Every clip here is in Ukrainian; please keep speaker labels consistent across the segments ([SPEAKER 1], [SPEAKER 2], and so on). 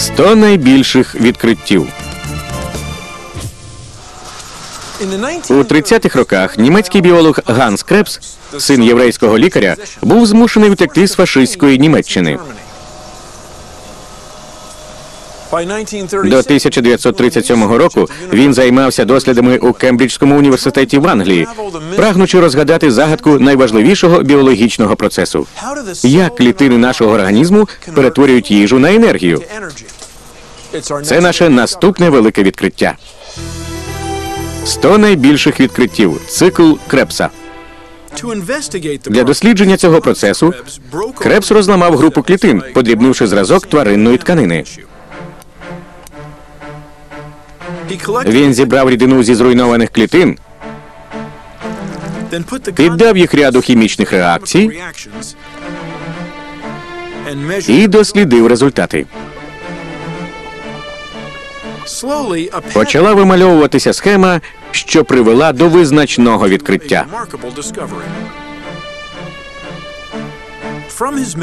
[SPEAKER 1] 100 найбільших відкриттів. У 30-х роках німецький біолог Ганс Крепс, син єврейського лікаря, був змушений втекти з фашистської Німеччини. До 1937 року він займався дослідами у Кембриджському університеті в Англії, прагнучи розгадати загадку найважливішого біологічного процесу: як клітини нашого організму перетворюють їжу на енергію. Це наше наступне велике відкриття. 100 найбільших відкриттів. Цикл Крепса. Для дослідження цього процесу Крепс розламав групу клітин, подрібнивши зразок тваринної тканини. Він зібрав рідину зі зруйнованих клітин, піддав їх ряду хімічних реакцій і дослідив результати. Почала вимальовуватися схема, що привела до визначного відкриття.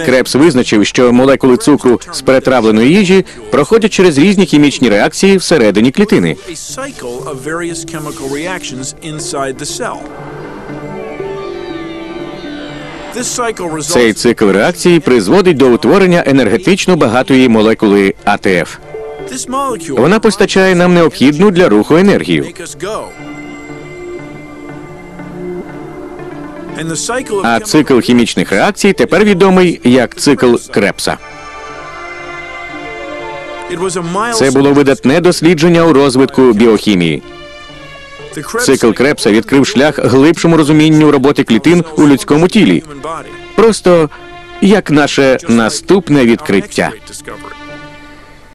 [SPEAKER 1] Крепс визначив, що молекули цукру з перетравленої їжі проходять через різні хімічні реакції всередині клітини. Цей цикл реакції призводить до утворення енергетично багатої молекули АТФ. Вона постачає нам необхідну для руху енергію. А цикл хімічних реакцій тепер відомий як цикл Крепса. Це було видатне дослідження у розвитку біохімії. Цикл Крепса відкрив шлях глибшому розумінню роботи клітин у людському тілі. Просто як наше наступне відкриття.